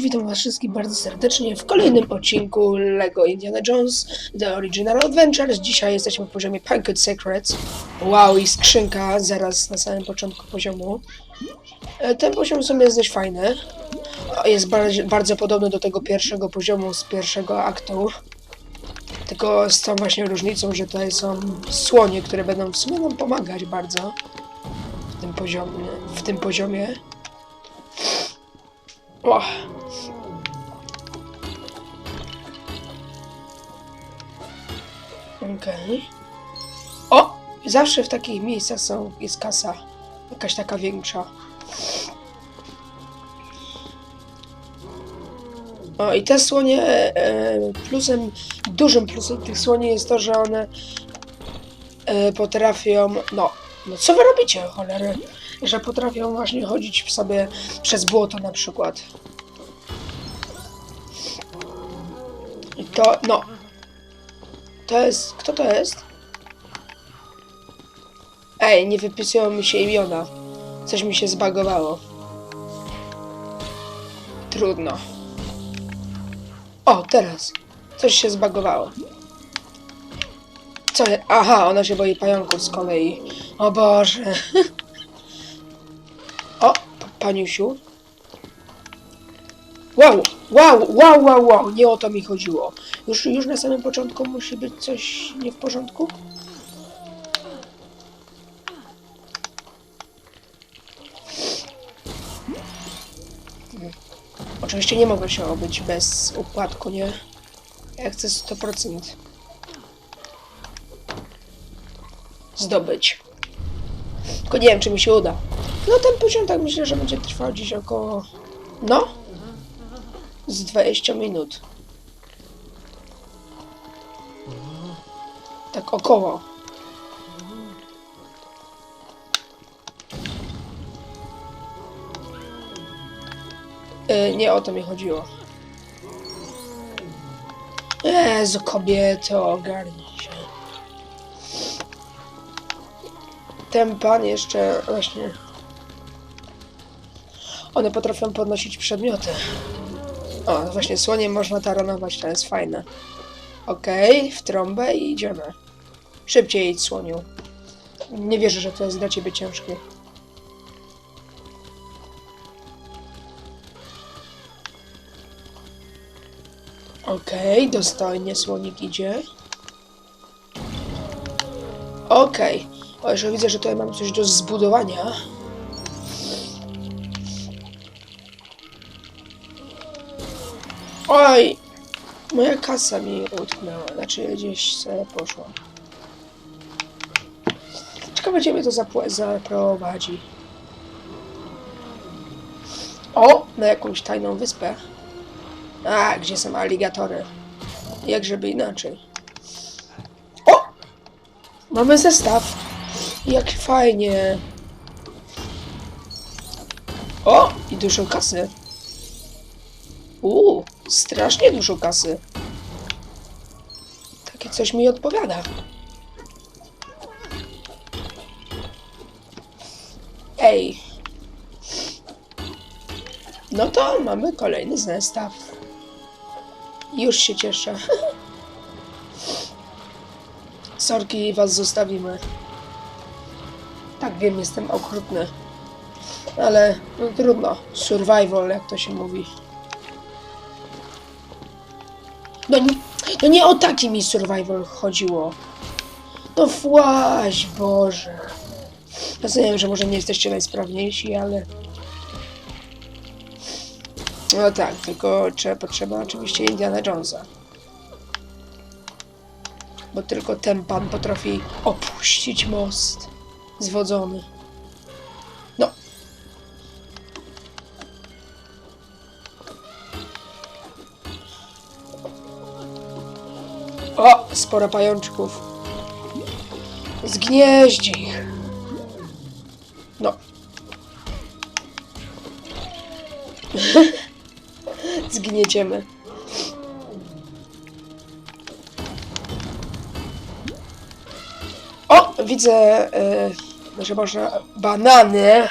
witam was wszystkich bardzo serdecznie w kolejnym odcinku LEGO Indiana Jones The Original Adventures. Dzisiaj jesteśmy w poziomie Packet Secrets. Wow, i skrzynka zaraz na samym początku poziomu. E, Ten poziom w sumie jest dość fajny. Jest bardzo, bardzo podobny do tego pierwszego poziomu z pierwszego aktu. Tylko z tą właśnie różnicą, że tutaj są słonie, które będą w sumie nam pomagać bardzo w tym poziomie. W tym poziomie. O. Okej. O! Zawsze w takich miejscach są, jest kasa. Jakaś taka większa. O, i te słonie, e, plusem, dużym plusem tych słoni jest to, że one e, potrafią, no, no co wy robicie, cholery? Że potrafią właśnie chodzić sobie przez błoto na przykład. I to, no. To jest, kto to jest? Ej, nie wypisują mi się imiona. Coś mi się zbagowało. Trudno. O, teraz. Coś się zbagowało. Co je? Aha, ona się boi pająków z kolei. O Boże. O, paniusiu. Wow, wow, wow, wow, wow. Nie o to mi chodziło. Już, już na samym początku musi być coś nie w porządku? Oczywiście nie mogę się obyć bez układku, nie? Ja chcę 100% zdobyć. Tylko nie wiem, czy mi się uda. No ten poziom tak myślę, że będzie trwał dziś około... No? Z 20 minut. Tak około. Yy, nie o to mi chodziło. Jezu, kobieto, ogarnij się. Ten pan jeszcze właśnie... One potrafią podnosić przedmioty. O, właśnie słonie można taronować, to jest fajne. Okej, w trąbę i idziemy. Szybciej idź, słoniu. Nie wierzę, że to jest dla ciebie ciężkie. Okej, dostojnie słonik idzie. Okej. O, jeszcze widzę, że tutaj mam coś do zbudowania. Oj! Moja kasa mi utknęła, znaczy gdzieś sobie poszła. Ciekawe, gdzie mnie to zaprowadzi. O! Na jakąś tajną wyspę. A, gdzie są aligatory? Jak żeby inaczej. O! Mamy zestaw. Jak fajnie. O! I dużo kasy. Uuu, strasznie dużo kasy. Takie coś mi odpowiada. Ej. No to mamy kolejny zestaw. Już się cieszę. Sorki, was zostawimy. Tak wiem, jestem okrutny. Ale no, trudno. Survival, jak to się mówi. No no nie o taki mi survival chodziło. No właś, Boże. Rozumiem, że może nie jesteście najsprawniejsi, ale... No tak, tylko trzeba, potrzeba oczywiście Indiana Jonesa. Bo tylko ten pan potrafi opuścić most zwodzony. Sporo pajączków. Zgnieźdź ich. No. Zgnieciemy. O, widzę, y, że można banany.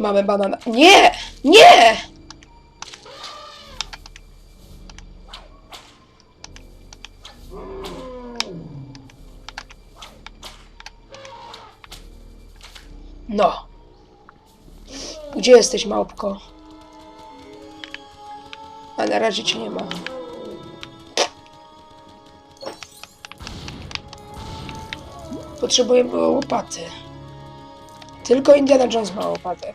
Mamy banana. Nie! Nie! No. Gdzie jesteś, małpko? A na razie cię nie ma. Potrzebujemy łopaty. Tylko Indiana Jones ma łopatę.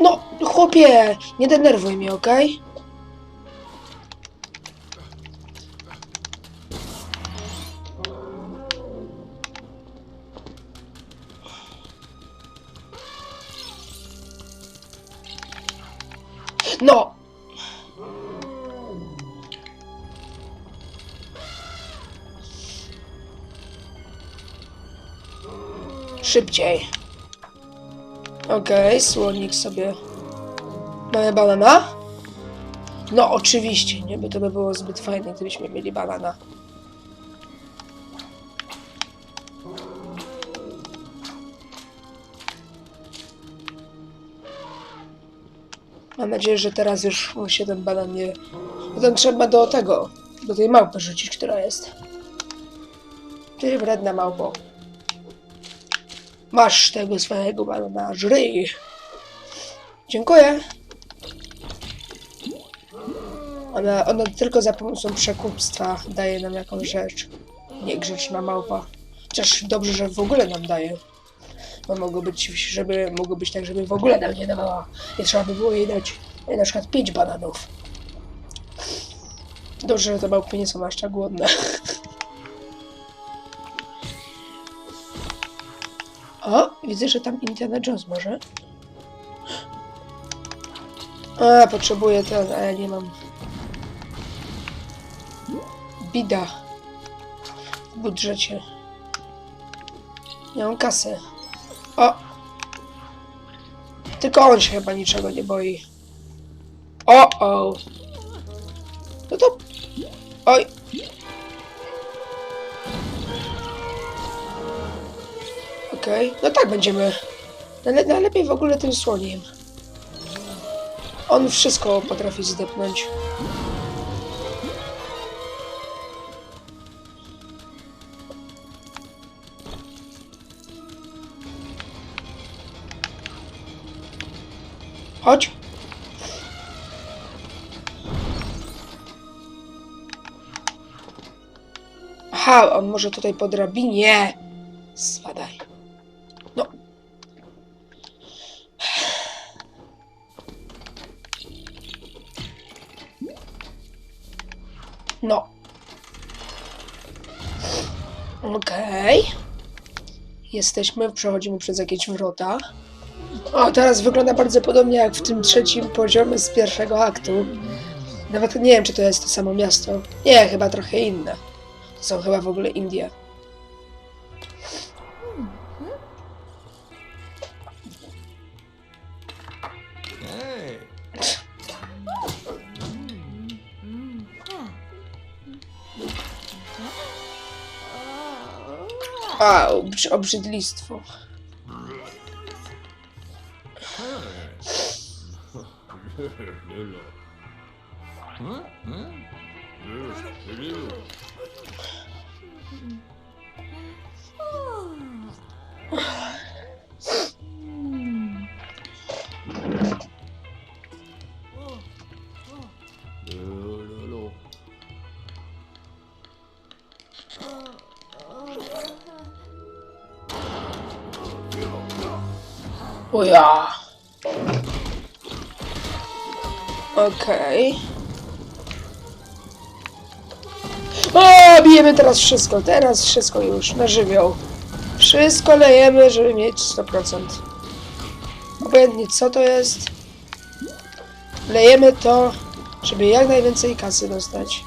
No, chłopie, nie denerwuj mnie, okej? No! Szybciej. Okej, słonik sobie. Mamy banana? No oczywiście, nie by to by było zbyt fajne, gdybyśmy mieli banana. Mam nadzieję, że teraz już się ten banan nie... Potem trzeba do tego, do tej małpy rzucić, która jest. Ty wredna małpo. Masz tego swojego banana, żryj. Dziękuję. Ona, ona tylko za pomocą przekupstwa daje nam jakąś rzecz. Niegrzeczna małpa. Chociaż dobrze, że w ogóle nam daje. Bo mogło być, żeby, mogło być tak, żeby w ogóle nam nie dawała. Nie trzeba by było jej dać e, na przykład 5 bananów. Dobrze, że te małpy nie są aż tak głodne. O, widzę, że tam Indiana Jones może. A, potrzebuję ten, a ja nie mam. Bida. W budżecie. Nie mam kasy. O! Tylko on się chyba niczego nie boi. O, o! No to... Oj! Okej, no tak będziemy. Najle najlepiej w ogóle tym słoniem. On wszystko potrafi zdepnąć. Chodź. Aha, on może tutaj po drabinie. Jesteśmy, przechodzimy przez jakieś wrota. O, teraz wygląda bardzo podobnie jak w tym trzecim poziomie z pierwszego aktu. Nawet nie wiem, czy to jest to samo miasto. Nie, chyba trochę inne. To są chyba w ogóle Indie. A, obrzy obrzydlistwo. O ja. Okej. O, bijemy teraz wszystko. Teraz wszystko już na żywioł. Wszystko lejemy, żeby mieć 100%. Obojętnie co to jest. Lejemy to, żeby jak najwięcej kasy dostać.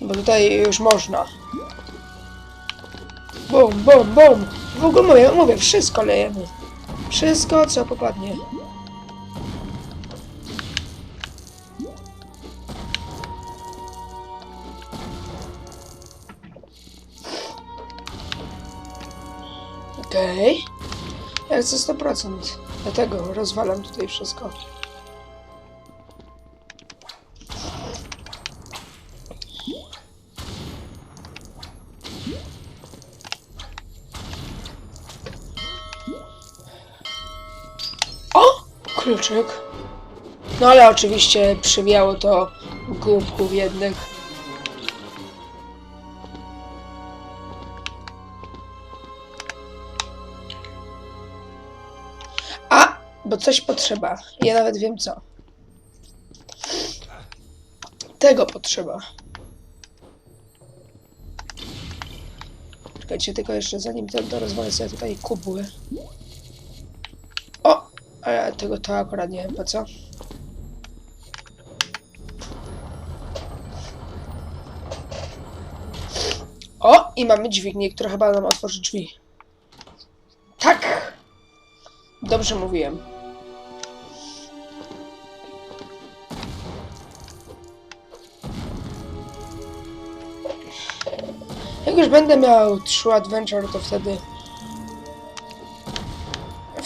Bo tutaj już można. Bum, bum, bum. W ogóle mówię, mówię, wszystko lejemy. Wszystko, co popadnie. Okej. Okay. Jak co 100%. Dlatego rozwalam tutaj wszystko. No ale oczywiście przywiało to głupków jednych. A! Bo coś potrzeba. Ja nawet wiem co. Tego potrzeba. Czekajcie, tylko jeszcze zanim ten to rozwalę sobie tutaj kubły. O! Ale tego to akurat nie wiem po co. O! I mamy dźwignię, która chyba nam otworzy drzwi. Tak! Dobrze mówiłem. Jak już będę miał True Adventure, to wtedy...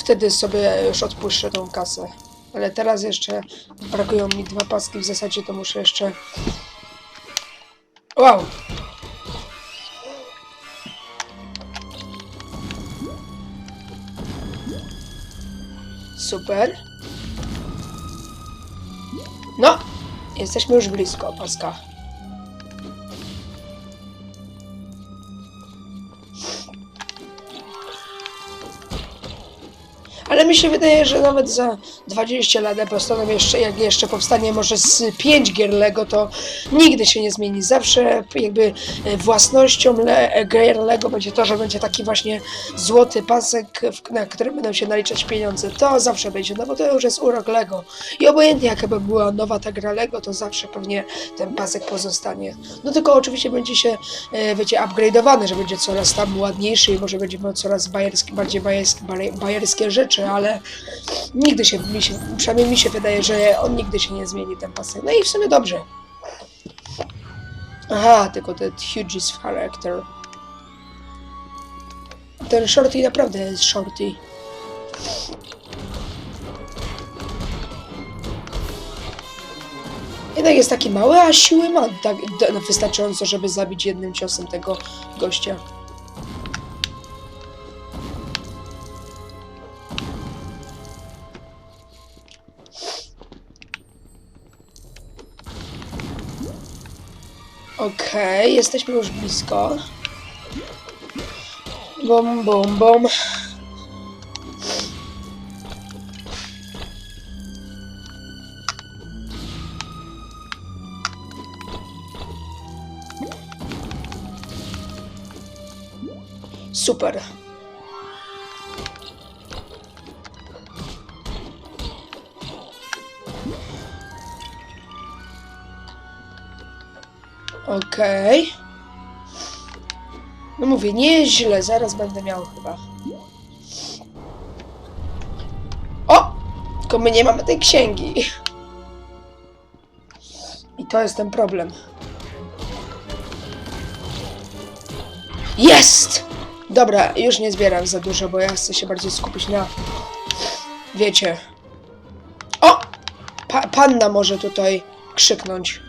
Wtedy sobie już odpuszczę tą kasę. Ale teraz jeszcze brakują mi dwa paski, w zasadzie to muszę jeszcze... Wow! Super. No, jesteśmy już blisko paska. Ale mi się wydaje, że nawet za 20 lat postanowię jeszcze, jak jeszcze powstanie może z 5 gier Lego, to nigdy się nie zmieni. Zawsze jakby e, własnością Le e, gier Lego będzie to, że będzie taki właśnie złoty pasek, na którym będą się naliczać pieniądze. To zawsze będzie, no bo to już jest urok Lego. I obojętnie jaka by była nowa ta gra Lego, to zawsze pewnie ten pasek pozostanie. No tylko oczywiście będzie się, e, wiecie, upgrade'owany, że będzie coraz tam ładniejszy i może będzie miał coraz bajerskie, bardziej bajerskie, bajerskie rzeczy, ale nigdy się, mi się, przynajmniej mi się wydaje, że on nigdy się nie zmieni, ten pasek. No i w sumie dobrze. Aha, tylko ten Hughes character. Ten shorty naprawdę jest shorty. Jednak jest taki mały, a siły ma tak, wystarczająco, żeby zabić jednym ciosem tego gościa. Okej, jesteśmy już blisko. Bom, bom, bom. Super. Okej. No mówię, nieźle, zaraz będę miał chyba. O! Tylko my nie mamy tej księgi. I to jest ten problem. Jest! Dobra, już nie zbieram za dużo, bo ja chcę się bardziej skupić na... Wiecie. O! Pa panna może tutaj krzyknąć.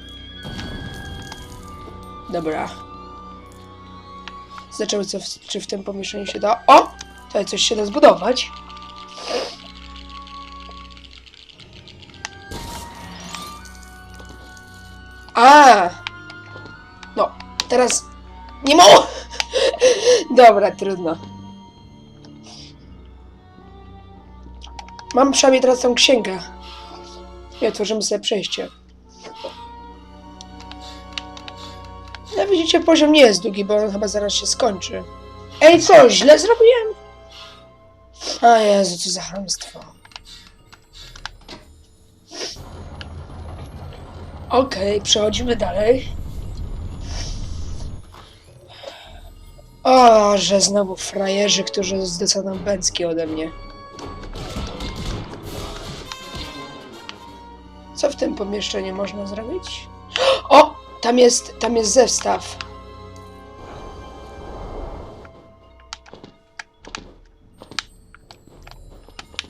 Dobra. Zobaczymy, co w, czy w tym pomieszczeniu się da. O! Tutaj coś się da zbudować. A! No, teraz nie mogę. Dobra, trudno. Mam przynajmniej teraz tą księgę. I otworzymy sobie przejście. No widzicie, poziom nie jest długi, bo on chyba zaraz się skończy. Ej, co, źle zrobiłem? A Jezu, co za chamstwo. Okej, przechodzimy dalej. O, że znowu frajerzy, którzy zdecydowaną bęcki ode mnie. Co w tym pomieszczeniu można zrobić? Tam jest, tam jest zestaw.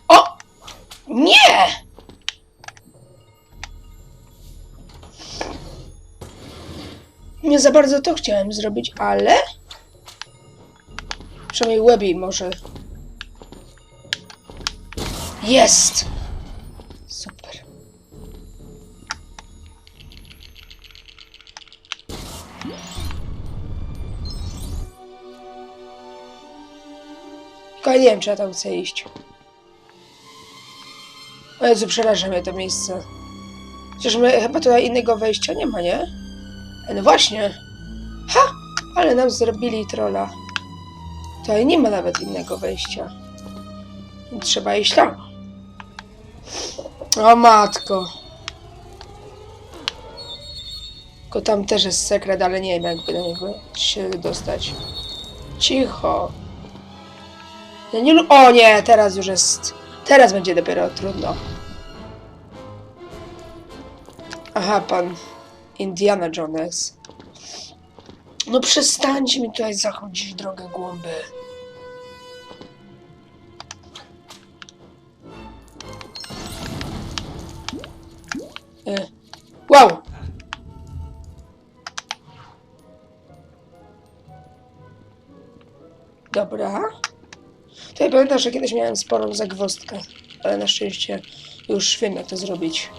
O! Nie! Nie za bardzo to chciałem zrobić, ale... Przynajmniej łebi może. Jest! Ja nie wiem, czy ja tam chcę iść. O Jezu, przeraża mnie to miejsce. Chociaż my chyba tutaj innego wejścia nie ma, nie? E, No właśnie. Ha! Ale nam zrobili trolla. Tutaj nie ma nawet innego wejścia. Trzeba iść tam. O matko. Tylko tam też jest sekret, ale nie wiem jakby do niego się dostać. Cicho. Ja nie O nie, teraz już jest... Teraz będzie dopiero trudno. Aha, pan Indiana Jones. No przestańcie mi tutaj zachodzić w drogę głąby. E. Wow! Dobra. Tutaj pamiętam, że kiedyś miałem sporą zagwozdkę, ale na szczęście już wiem to zrobić.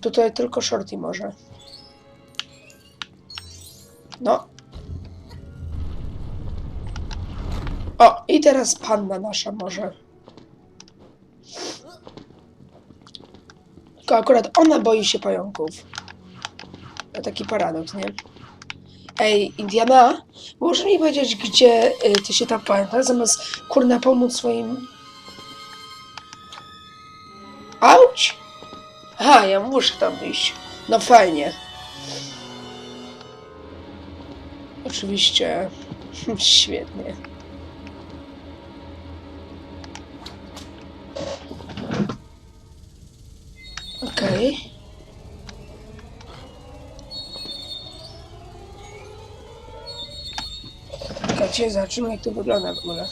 Tutaj tylko shorty może. No. O, i teraz panna nasza może. Tylko akurat ona boi się pająków. To taki paradoks, nie? Ej, Indiana, możesz mi powiedzieć, gdzie y, ty się tam pamiętasz, zamiast kurna pomóc swoim... Auć! Aha, ja muszę tam iść. No fajnie. Oczywiście. Świetnie. Okej. Czekajcie, zobaczymy jak to wygląda w ogóle.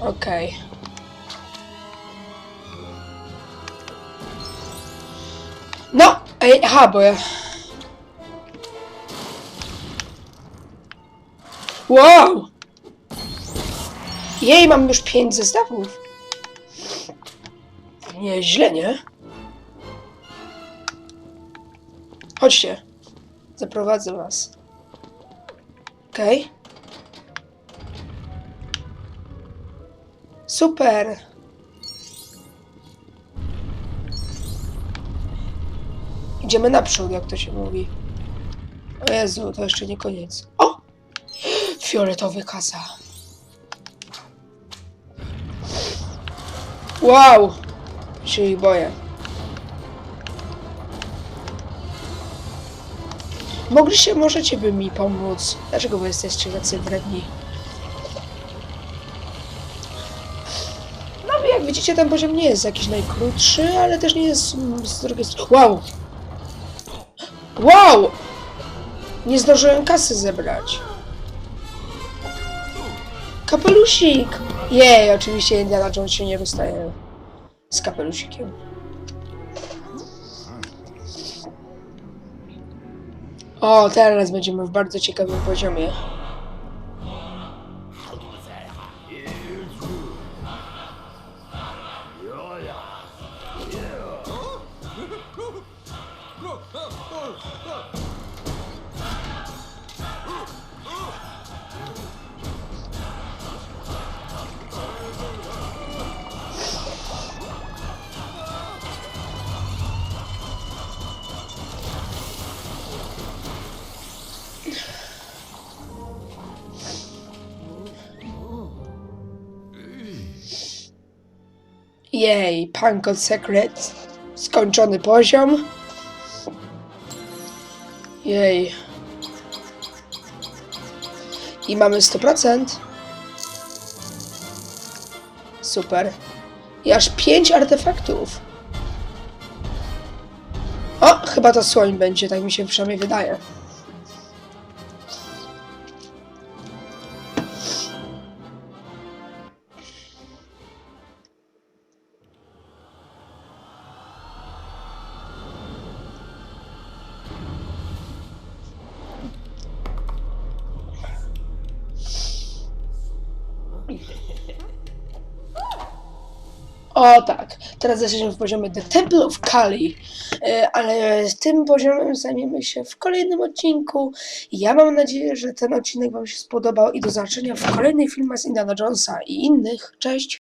Okej. No! Ej, aha, bo ja... Wow! Jej, mam już pięć zestawów. Nieźle, nie? Chodźcie. Zaprowadzę was. Okej. Super. Idziemy naprzód, jak to się mówi. O Jezu, to jeszcze nie koniec. O! Fioletowy kasa. Wow! Się ich boję. Mogliście, możecie by mi pomóc. Dlaczego wy jesteście tacy wredni? No jak widzicie, ten poziom nie jest jakiś najkrótszy, ale też nie jest mm, z drugiej strony. Wow! Wow! Nie zdążyłem kasy zebrać. Kapelusik! Jej, oczywiście Indiana Jones się nie rozstaje z kapelusikiem. O, teraz będziemy w bardzo ciekawym poziomie. Jej, Pankot Secret. Skończony poziom. Jej. I mamy 100%. Super. I aż 5 artefaktów. O, chyba to słoń będzie, tak mi się przynajmniej wydaje. O tak, teraz jesteśmy w poziomie The Temple of Kali, E, ale tym poziomem zajmiemy się w kolejnym odcinku. Ja mam nadzieję, że ten odcinek Wam się spodobał i do zobaczenia w kolejnych filmach z Indiana Jonesa i innych. Cześć!